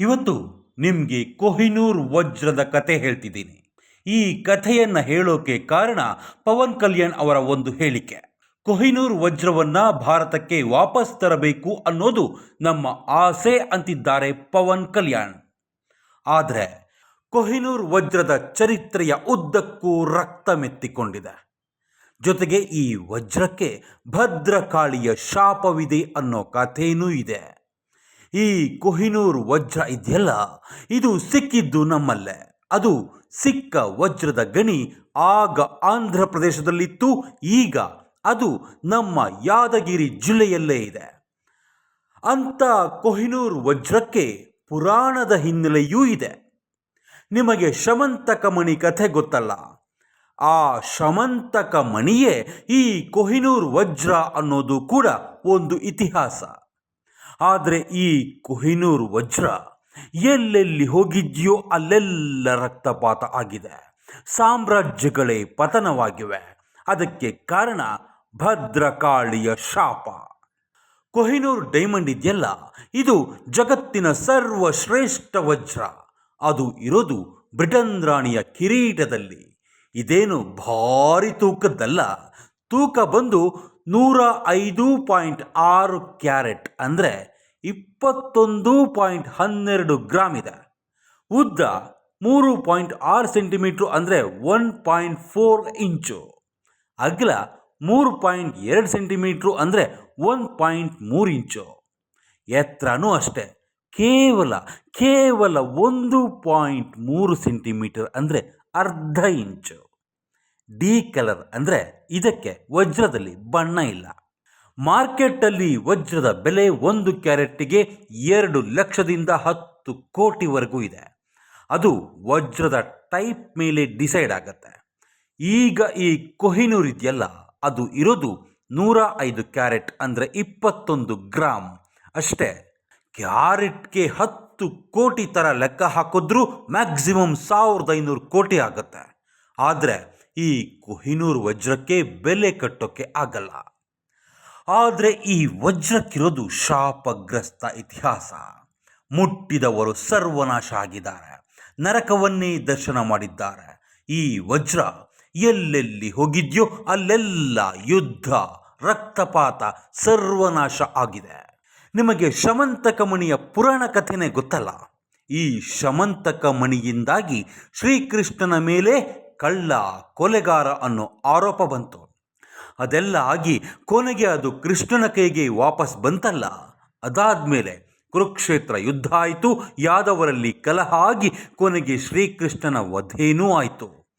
ಇವತ್ತು ನಿಮಗೆ ಕೊಹಿನೂರ್ ವಜ್ರದ ಕತೆ ಹೇಳ್ತಿದ್ದೀನಿ. ಈ ಕಥೆಯನ್ನು ಹೇಳೋಕೆ ಕಾರಣ ಪವನ್ ಕಲ್ಯಾಣ್ ಅವರ ಒಂದು ಹೇಳಿಕೆ. ಕೊಹಿನೂರ್ ವಜ್ರವನ್ನ ಭಾರತಕ್ಕೆ ವಾಪಸ್ ತರಬೇಕು ಅನ್ನೋದು ನಮ್ಮ ಆಸೆ ಅಂತಿದ್ದಾರೆ ಪವನ್ ಕಲ್ಯಾಣ್. ಆದರೆ ಕೊಹಿನೂರ್ ವಜ್ರದ ಚರಿತ್ರೆಯ ಉದ್ದಕ್ಕೂ ರಕ್ತ ಮೆತ್ತಿಕೊಂಡಿದೆ ಜೊತೆಗೆ ಈ ವಜ್ರಕ್ಕೆ ಭದ್ರಕಾಳಿಯ ಶಾಪವಿದೆ ಅನ್ನೋ ಕಥೆಯೂ ಇದೆ. ಈ ಕೊಹಿನೂರ್ ವಜ್ರ ಇದೆಯಲ್ಲ? ಇದು ಸಿಕ್ಕಿದ್ದು ನಮ್ಮಲ್ಲೇ. ಅದು ಸಿಕ್ಕ ವಜ್ರದ ಗಣಿ ಆಗ ಆಂಧ್ರ ಪ್ರದೇಶದಲ್ಲಿತ್ತು, ಈಗ ಅದು ನಮ್ಮ ಯಾದಗಿರಿ ಜಿಲ್ಲೆಯಲ್ಲೇ ಇದೆ. ಅಂಥ ಕೊಹಿನೂರ್ ವಜ್ರಕ್ಕೆ ಪುರಾಣದ ಹಿನ್ನೆಲೆಯೂ ಇದೆ. ನಿಮಗೆ ಶಮಂತಕ ಮಣಿ ಕಥೆ ಗೊತ್ತಲ್ಲ? ಆ ಶಮಂತಕ ಮಣಿಯೇ ಈ ಕೊಹಿನೂರ್ ವಜ್ರ ಅನ್ನೋದು ಕೂಡ ಒಂದು ಇತಿಹಾಸ. ಆದರೆ ಈ ಕೊಹಿನೂರ್ ವಜ್ರ ಎಲ್ಲೆಲ್ಲಿ ಹೋಗಿದ್ಯೋ ಅಲ್ಲೆಲ್ಲ ರಕ್ತಪಾತ ಆಗಿದೆ. ಸಾಮ್ರಾಜ್ಯಗಳೇ ಪತನವಾಗಿವೆ. ಅದಕ್ಕೆ ಕಾರಣ ಭದ್ರಕಾಳಿಯ ಶಾಪ. ಕೊಹಿನೂರ್ ಡೈಮಂಡ್ ಇದೆಯಲ್ಲ? ಇದು ಜಗತ್ತಿನ ಸರ್ವಶ್ರೇಷ್ಠ ವಜ್ರ. ಅದು ಇರೋದು ಬ್ರಿಟನ್ ರಾಣಿಯ ಕಿರೀಟದಲ್ಲಿ. ಇದೇನು ಭಾರಿ ತೂಕದ್ದಲ್ಲ. ತೂಕ ಬಂದು ನೂರ ಐದು ಪಾಯಿಂಟ್ ಆರು ಕ್ಯಾರೆಟ್ ಅಂದರೆ ಇಪ್ಪತ್ತೊಂದು ಪಾಯಿಂಟ್ ಹನ್ನೆರಡು ಗ್ರಾಮ್ ಇದೆ. ಉದ್ದ ಮೂರು ಪಾಯಿಂಟ್ ಆರು ಸೆಂಟಿಮೀಟ್ರು ಅಂದರೆ ಒನ್ ಪಾಯಿಂಟ್ ಫೋರ್ ಇಂಚು. ಅಗಲ ಮೂರು ಪಾಯಿಂಟ್ ಎರಡು ಸೆಂಟಿಮೀಟ್ರು ಅಂದರೆ ಒನ್ ಪಾಯಿಂಟ್ ಮೂರು ಇಂಚು. ಎತ್ತರನೂ ಅಷ್ಟೇ, ಕೇವಲ ಕೇವಲ ಒಂದು ಪಾಯಿಂಟ್ ಮೂರು ಸೆಂಟಿಮೀಟರ್ ಅಂದರೆ ಅರ್ಧ ಇಂಚು. ಡಿ ಕಲರ್ ಅಂದರೆ ಇದಕ್ಕೆ ವಜ್ರದಲ್ಲಿ ಬಣ್ಣ ಇಲ್ಲ. ಮಾರ್ಕೆಟಲ್ಲಿ ವಜ್ರದ ಬೆಲೆ ಒಂದು ಕ್ಯಾರೆಟ್ಗೆ ಎರಡು ಲಕ್ಷದಿಂದ ಹತ್ತು ಕೋಟಿವರೆಗೂ ಇದೆ. ಅದು ವಜ್ರದ ಟೈಪ್ ಮೇಲೆ ಡಿಸೈಡ್ ಆಗುತ್ತೆ. ಈಗ ಈ ಕೊಹಿನೂರ್ ಇದೆಯಲ್ಲ, ಅದು ಇರೋದು ನೂರ ಐದು ಕ್ಯಾರೆಟ್ ಅಂದರೆ ಇಪ್ಪತ್ತೊಂದು ಗ್ರಾಮ್ ಅಷ್ಟೇ, ಕ್ಯಾರೆಟ್ಗೆ ಹತ್ತು ಕೋಟಿ ಥರ ಲೆಕ್ಕ ಹಾಕಿದ್ರೂ ಮ್ಯಾಕ್ಸಿಮಮ್ ಸಾವಿರದ ಐನೂರು ಕೋಟಿ ಆಗುತ್ತೆ. ಆದರೆ ಈ ಕೊಹಿನೂರ್ ವಜ್ರಕ್ಕೆ ಬೆಲೆ ಕಟ್ಟೋಕ್ಕೆ ಆಗಲ್ಲ. ಆದರೆ ಈ ವಜ್ರಕ್ಕಿರೋದು ಶಾಪಗ್ರಸ್ತ ಇತಿಹಾಸ. ಮುಟ್ಟಿದವರು ಸರ್ವನಾಶ ಆಗಿದ್ದಾರೆ ನರಕವನ್ನೇ ದರ್ಶನ ಮಾಡಿದ್ದಾರೆ. ಈ ವಜ್ರ ಎಲ್ಲೆಲ್ಲಿ ಹೋಗಿದ್ಯೋ ಅಲ್ಲೆಲ್ಲ ಯುದ್ಧ, ರಕ್ತಪಾತ, ಸರ್ವನಾಶ ಆಗಿದೆ. ನಿಮಗೆ ಶಮಂತಕ ಮಣಿಯ ಪುರಾಣ ಕಥೆನೇ ಗೊತ್ತಲ್ಲ? ಈ ಶಮಂತಕ ಮಣಿಯಿಂದಾಗಿ ಶ್ರೀಕೃಷ್ಣನ ಮೇಲೆ ಕಳ್ಳ, ಕೊಲೆಗಾರ ಅನ್ನೋ ಆರೋಪ ಬಂತು. ಅದೆಲ್ಲ ಆಗಿ ಕೊನೆಗೆ ಅದು ಕೃಷ್ಣನ ಕೈಗೆ ವಾಪಸ್ ಬಂತಲ್ಲ. ಅದಾದ ಮೇಲೆ ಕುರುಕ್ಷೇತ್ರ ಯುದ್ಧ ಆಯಿತು. ಯಾದವರಲ್ಲಿ ಕಲಹ ಆಗಿ ಕೊನೆಗೆ ಶ್ರೀಕೃಷ್ಣನ ವಧೇನೂ ಆಯಿತು.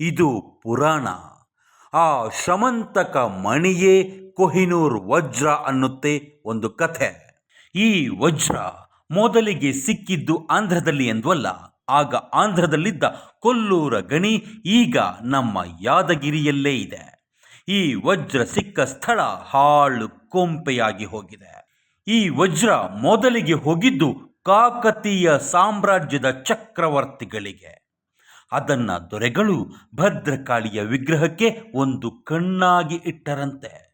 ಇದು ಪುರಾಣ. ಆ ಶಮಂತಕ ಮಣಿಯೇ ಕೊಹಿನೂರ್ ವಜ್ರ ಅನ್ನುತ್ತೆ ಒಂದು ಕಥೆ. ಈ ವಜ್ರ ಮೊದಲಿಗೆ ಸಿಕ್ಕಿದ್ದು ಆಂಧ್ರದಲ್ಲಿ ಎಂದ್ವಲ್ಲ? ಆಗ ಆಂಧ್ರದಲ್ಲಿದ್ದ ಕೊಲ್ಲೂರ ಗಣಿ ಈಗ ನಮ್ಮ ಯಾದಗಿರಿಯಲ್ಲೇ ಇದೆ. ಈ ವಜ್ರ ಸಿಕ್ಕ ಸ್ಥಳ ಹಾಳು ಕೊಂಪೆಯಾಗಿ ಹೋಗಿದೆ. ಈ ವಜ್ರ ಮೊದಲಿಗೆ ಹೋಗಿದ್ದು ಕಾಕತೀಯ ಸಾಮ್ರಾಜ್ಯದ ಚಕ್ರವರ್ತಿಗಳಿಗೆ. ಅದನ್ನ ದೊರೆಗಳು ಭದ್ರಕಾಳಿಯ ವಿಗ್ರಹಕ್ಕೆ ಒಂದು ಕಣ್ಣಾಗಿ ಇಟ್ಟರಂತೆ.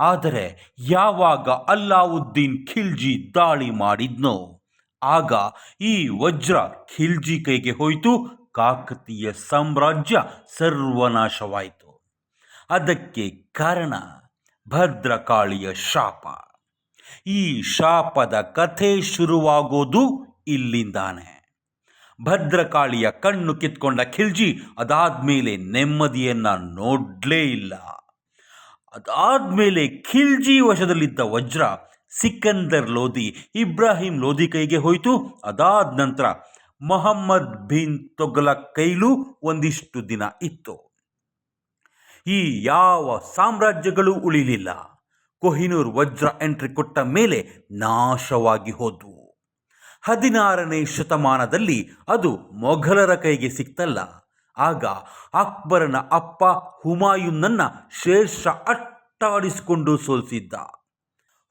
ಆದರೆ ಯಾವಾಗ ಅಲ್ಲಾವುದ್ದೀನ್ ಖಿಲ್ಜಿ ದಾಳಿ ಮಾಡಿದ್ನೋ ಆಗ ಈ ವಜ್ರ ಖಿಲ್ಜಿ ಕೈಗೆ ಹೋಯಿತು. ಕಾಕತೀಯ ಸಾಮ್ರಾಜ್ಯ ಸರ್ವನಾಶವಾಯಿತು. ಅದಕ್ಕೆ ಕಾರಣ ಭದ್ರಕಾಳಿಯ ಶಾಪ. ಈ ಶಾಪದ ಕಥೆ ಶುರುವಾಗೋದು ಇಲ್ಲಿಂದಾನೆ. ಭದ್ರಕಾಳಿಯ ಕಣ್ಣು ಕಿತ್ಕೊಂಡ ಖಿಲ್ಜಿ ಅದಾದ್ಮೇಲೆ ನೆಮ್ಮದಿಯನ್ನು ನೋಡಲೇ ಇಲ್ಲ. ಅದಾದ್ಮೇಲೆ ಖಿಲ್ಜಿ ವಶದಲ್ಲಿದ್ದ ವಜ್ರ ಸಿಕಂದರ್ ಲೋಧಿ, ಇಬ್ರಾಹಿಂ ಲೋಧಿ ಕೈಗೆ ಹೋಯಿತು. ಅದಾದ ನಂತರ ಮೊಹಮ್ಮದ್ ಬಿನ್ ತೊಗಲ ಕೈಲೂ ಒಂದಿಷ್ಟು ದಿನ ಇತ್ತು. ಈ ಯಾವ ಸಾಮ್ರಾಜ್ಯಗಳು ಉಳಿಲಿಲ್ಲ. ಕೊಹಿನೂರ್ ವಜ್ರ ಎಂಟ್ರಿ ಕೊಟ್ಟ ಮೇಲೆ ನಾಶವಾಗಿ ಹೋದವು. ಹದಿನಾರನೇ ಶತಮಾನದಲ್ಲಿ ಅದು ಮೊಘಲರ ಕೈಗೆ ಸಿಕ್ತಲ್ಲ. ಆಗ ಅಕ್ಬರನ ಅಪ್ಪ ಹುಮಾಯೂನ್ನನ್ನ ಶೇಷ ಅಟ್ಟಾಡಿಸಿಕೊಂಡು ಸೋಲಿಸಿದ್ದ.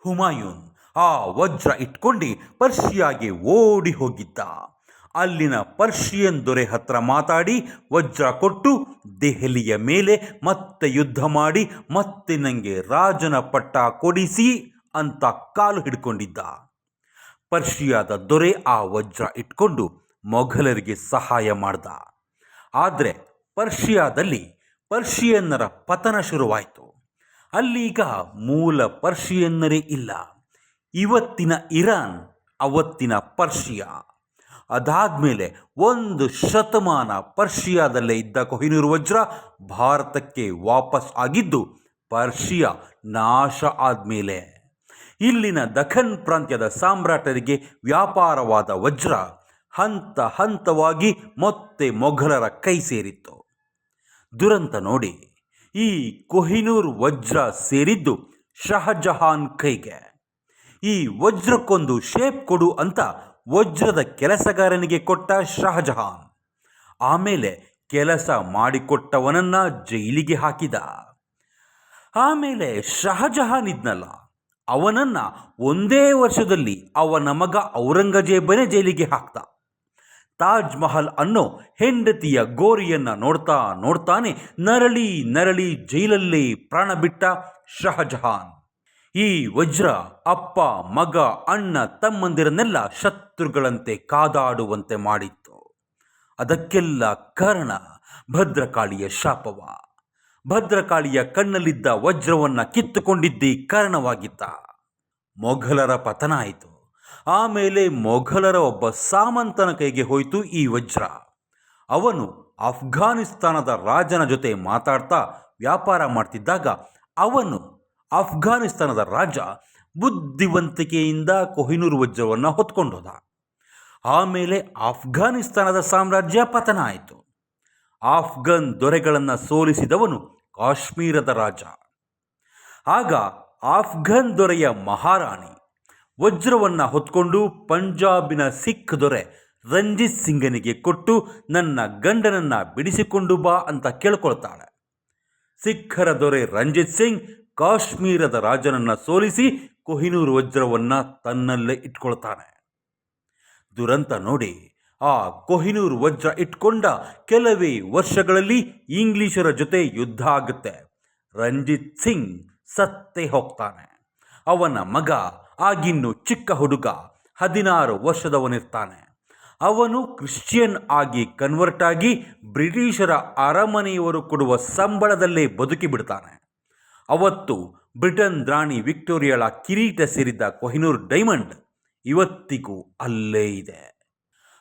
ಹುಮಾಯೂನ್ ಆ ವಜ್ರ ಇಟ್ಕೊಂಡು ಪರ್ಷಿಯಾಗೆ ಓಡಿ ಹೋಗಿದ್ದ. ಅಲ್ಲಿನ ಪರ್ಷಿಯನ್ ದೊರೆ ಹತ್ರ ಮಾತಾಡಿ ವಜ್ರ ಕೊಟ್ಟು ದೆಹಲಿಯ ಮೇಲೆ ಮತ್ತೆ ಯುದ್ಧ ಮಾಡಿ ಮತ್ತೆ ನನಗೆ ರಾಜನ ಪಟ್ಟ ಕೊಡಿಸಿ ಅಂತ ಕಾಲು ಹಿಡ್ಕೊಂಡಿದ್ದ. ಪರ್ಷಿಯಾದ ದೊರೆ ಆ ವಜ್ರ ಇಟ್ಕೊಂಡು ಮೊಘಲರಿಗೆ ಸಹಾಯ ಮಾಡ್ದ. ಆದರೆ ಪರ್ಷಿಯಾದಲ್ಲಿ ಪರ್ಷಿಯನ್ನರ ಪತನ ಶುರುವಾಯಿತು. ಅಲ್ಲೀಗ ಮೂಲ ಪರ್ಷಿಯನ್ನರೇ ಇಲ್ಲ. ಇವತ್ತಿನ ಇರಾನ್, ಅವತ್ತಿನ ಪರ್ಷಿಯಾ. ಅದಾದಮೇಲೆ ಒಂದು ಶತಮಾನ ಪರ್ಷಿಯಾದಲ್ಲೇ ಇದ್ದ ಕೊಹಿನೂರು ವಜ್ರ ಭಾರತಕ್ಕೆ ವಾಪಸ್ ಆಗಿದ್ದು ಪರ್ಷಿಯಾ ನಾಶ ಆದಮೇಲೆ. ಇಲ್ಲಿನ ದಖನ್ ಪ್ರಾಂತ್ಯದ ಸಾಮ್ರಾಟರಿಗೆ ವ್ಯಾಪಾರವಾದ ವಜ್ರ ಹಂತ ಹಂತವಾಗಿ ಮತ್ತೆ ಮೊಘಲರ ಕೈ ಸೇರಿತ್ತು. ದುರಂತ ನೋಡಿ. ಈ ಕೊಹಿನೂರ್ ವಜ್ರ ಸೇರಿದ್ದು ಶಹಜಹಾನ್ ಕೈಗೆ. ಈ ವಜ್ರಕ್ಕೊಂದು ಶೇಪ್ ಕೊಡು ಅಂತ ವಜ್ರದ ಕೆಲಸಗಾರನಿಗೆ ಕೊಟ್ಟ ಶಹಜಹಾನ್ ಆಮೇಲೆ ಕೆಲಸ ಮಾಡಿಕೊಟ್ಟವನನ್ನ ಜೈಲಿಗೆ ಹಾಕಿದ. ಆಮೇಲೆ ಶಹಜಹಾನ್ ಇದ್ನಲ್ಲ, ಅವನನ್ನ ಒಂದೇ ವರ್ಷದಲ್ಲಿ ಅವನ ಮಗ ಔರಂಗಜೇಬನೇ ಜೈಲಿಗೆ ಹಾಕ್ತ ತಾಜ್ ಮಹಲ್ ಅನ್ನೋ ಹೆಂಡತಿಯ ಗೋರಿಯನ್ನ ನೋಡ್ತಾ ನೋಡ್ತಾನೆ ನರಳಿ ನರಳಿ ಜೈಲಲ್ಲಿ ಪ್ರಾಣ ಬಿಟ್ಟ ಶಹಜಹಾನ್. ಈ ವಜ್ರ ಅಪ್ಪ, ಮಗ, ಅಣ್ಣ ತಮ್ಮಂದಿರನ್ನೆಲ್ಲ ಶತ್ರುಗಳಂತೆ ಕಾದಾಡುವಂತೆ ಮಾಡಿತ್ತು. ಅದಕ್ಕೆಲ್ಲ ಕಾರಣ ಭದ್ರಕಾಳಿಯ ಶಾಪವ. ಭದ್ರಕಾಳಿಯ ಕಣ್ಣಲ್ಲಿದ್ದ ವಜ್ರವನ್ನು ಕಿತ್ತುಕೊಂಡಿದ್ದೇ ಕಾರಣವಾಗಿದ್ದ. ಮೊಘಲರ ಪತನ ಆಯಿತು. ಆಮೇಲೆ ಮೊಘಲರ ಒಬ್ಬ ಸಾಮಂತನ ಕೈಗೆ ಹೋಯಿತು ಈ ವಜ್ರ. ಅವನು ಅಫ್ಘಾನಿಸ್ತಾನದ ರಾಜನ ಜೊತೆ ಮಾತಾಡ್ತಾ ವ್ಯಾಪಾರ ಮಾಡ್ತಿದ್ದಾಗ ಅವನು ಅಫ್ಘಾನಿಸ್ತಾನದ ರಾಜ ಬುದ್ಧಿವಂತಿಕೆಯಿಂದ ಕೊಹಿನೂರ್ ವಜ್ರವನ್ನು ಹೊತ್ಕೊಂಡೋದ. ಆಮೇಲೆ ಅಫ್ಘಾನಿಸ್ತಾನದ ಸಾಮ್ರಾಜ್ಯ ಪತನ ಆಯಿತು. ಆಫ್ಘನ್ ದೊರೆಗಳನ್ನು ಸೋಲಿಸಿದವನು ಕಾಶ್ಮೀರದ ರಾಜ. ಆಗ ಆಫ್ಘನ್ ದೊರೆಯ ಮಹಾರಾಣಿ ವಜ್ರವನ್ನು ಹೊತ್ಕೊಂಡು ಪಂಜಾಬಿನ ಸಿಖ್ ದೊರೆ ರಂಜಿತ್ ಸಿಂಗನಿಗೆ ಕೊಟ್ಟು ನನ್ನ ಗಂಡನನ್ನ ಬಿಡಿಸಿಕೊಂಡು ಬಾ ಅಂತ ಕೇಳ್ಕೊಳ್ತಾಳೆ. ಸಿಖ್ಖರ ದೊರೆ ರಂಜಿತ್ ಸಿಂಗ್ ಕಾಶ್ಮೀರದ ರಾಜನನ್ನ ಸೋಲಿಸಿ ಕೊಹಿನೂರು ವಜ್ರವನ್ನ ತನ್ನಲ್ಲೇ ಇಟ್ಕೊಳ್ತಾನೆ. ದುರಂತ ನೋಡಿ ಆ ಕೊಹಿನೂರು ವಜ್ರ ಇಟ್ಕೊಂಡ ಕೆಲವೇ ವರ್ಷಗಳಲ್ಲಿ ಇಂಗ್ಲಿಷರ ಜೊತೆ ಯುದ್ಧ ಆಗುತ್ತೆ. ರಂಜಿತ್ ಸಿಂಗ್ ಸತ್ತೇ ಹೋಗ್ತಾನೆ. ಅವನ ಮಗ ಆಗಿನ್ನು ಚಿಕ್ಕ ಹುಡುಗ ಹದಿನಾರು ವರ್ಷದವನಿರ್ತಾನೆ. ಅವನು ಕ್ರಿಶ್ಚಿಯನ್ ಆಗಿ ಕನ್ವರ್ಟ್ ಆಗಿ ಬ್ರಿಟಿಷರ ಅರಮನೆಯವರು ಕೊಡುವ ಸಂಬಳದಲ್ಲೇ ಬದುಕಿ ಬಿಡ್ತಾನೆ. ಅವತ್ತು ಬ್ರಿಟನ್ ರಾಣಿ ವಿಕ್ಟೋರಿಯಾಳ ಕಿರೀಟ ಸೇರಿದ್ದ ಕೊಹಿನೂರ್ ಡೈಮಂಡ್ ಇವತ್ತಿಗೂ ಅಲ್ಲೇ ಇದೆ.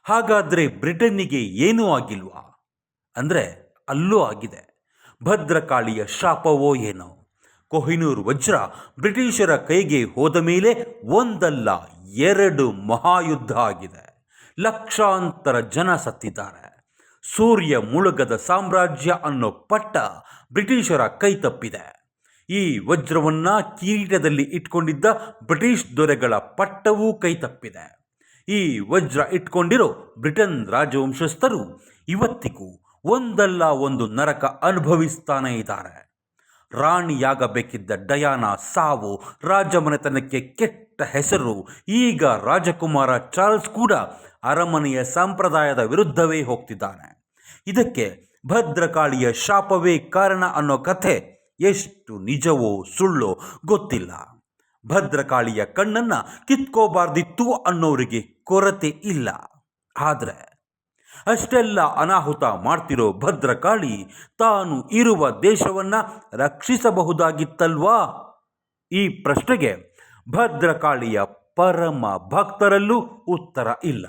ಹಾಗಾದರೆ ಬ್ರಿಟನ್ನಿಗೆ ಏನೂ ಆಗಿಲ್ವಾ? ಅಂದರೆ ಅಲ್ಲೂ ಆಗಿದೆ. ಭದ್ರಕಾಳಿಯ ಶಾಪವೋ ಏನೋ? ಕೊಹಿನೂರ್ ವಜ್ರ ಬ್ರಿಟಿಷರ ಕೈಗೆ ಹೋದ ಮೇಲೆ ಒಂದಲ್ಲ ಎರಡು ಮಹಾಯುದ್ಧ ಆಗಿದೆ. ಲಕ್ಷಾಂತರ ಜನ ಸತ್ತಿದ್ದಾರೆ. ಸೂರ್ಯ ಮುಳುಗದ ಸಾಮ್ರಾಜ್ಯ ಅನ್ನೋ ಪಟ್ಟ ಬ್ರಿಟಿಷರ ಕೈ ತಪ್ಪಿದೆ. ಈ ವಜ್ರವನ್ನು ಕಿರೀಟದಲ್ಲಿ ಇಟ್ಕೊಂಡಿದ್ದ ಬ್ರಿಟಿಷ್ ದೊರೆಗಳ ಪಟ್ಟವೂ ಕೈ ತಪ್ಪಿದೆ. ಈ ವಜ್ರ ಇಟ್ಕೊಂಡಿರೋ ಬ್ರಿಟನ್ ರಾಜವಂಶಸ್ಥರು ಇವತ್ತಿಗೂ ಒಂದಲ್ಲ ಒಂದು ನರಕ ಅನುಭವಿಸ್ತಾನೆ ಇದ್ದಾರೆ. ರಾಣಿಯಾಗಬೇಕಿದ್ದ ಡಯಾನ ಸಾವು ರಾಜಮನೆತನಕ್ಕೆ ಕೆಟ್ಟ ಹೆಸರು. ಈಗ ರಾಜಕುಮಾರ ಚಾರ್ಲ್ಸ್ ಕೂಡ ಅರಮನೆಯ ಸಂಪ್ರದಾಯದ ವಿರುದ್ಧವೇ ಹೋಗ್ತಿದ್ದಾನೆ. ಇದಕ್ಕೆ ಭದ್ರಕಾಳಿಯ ಶಾಪವೇ ಕಾರಣ ಅನ್ನೋ ಕಥೆ ಎಷ್ಟು ನಿಜವೋ ಸುಳ್ಳೋ ಗೊತ್ತಿಲ್ಲ. ಭದ್ರಕಾಳಿಯ ಕಣ್ಣನ್ನು ಕಿತ್ಕೋಬಾರ್ದಿತ್ತು ಅನ್ನೋರಿಗೆ ಕೊರತೆ ಇಲ್ಲ. ಆದರೆ ಅಷ್ಟೆಲ್ಲ ಅನಾಹುತ ಮಾಡ್ತಿರೋ ಭದ್ರಕಾಳಿ ತಾನು ಇರುವ ದೇಶವನ್ನ ರಕ್ಷಿಸಬಹುದಾಗಿತ್ತಲ್ವಾ? ಈ ಪ್ರಶ್ನೆಗೆ ಭದ್ರಕಾಳಿಯ ಪರಮ ಭಕ್ತರಲ್ಲೂ ಉತ್ತರ ಇಲ್ಲ.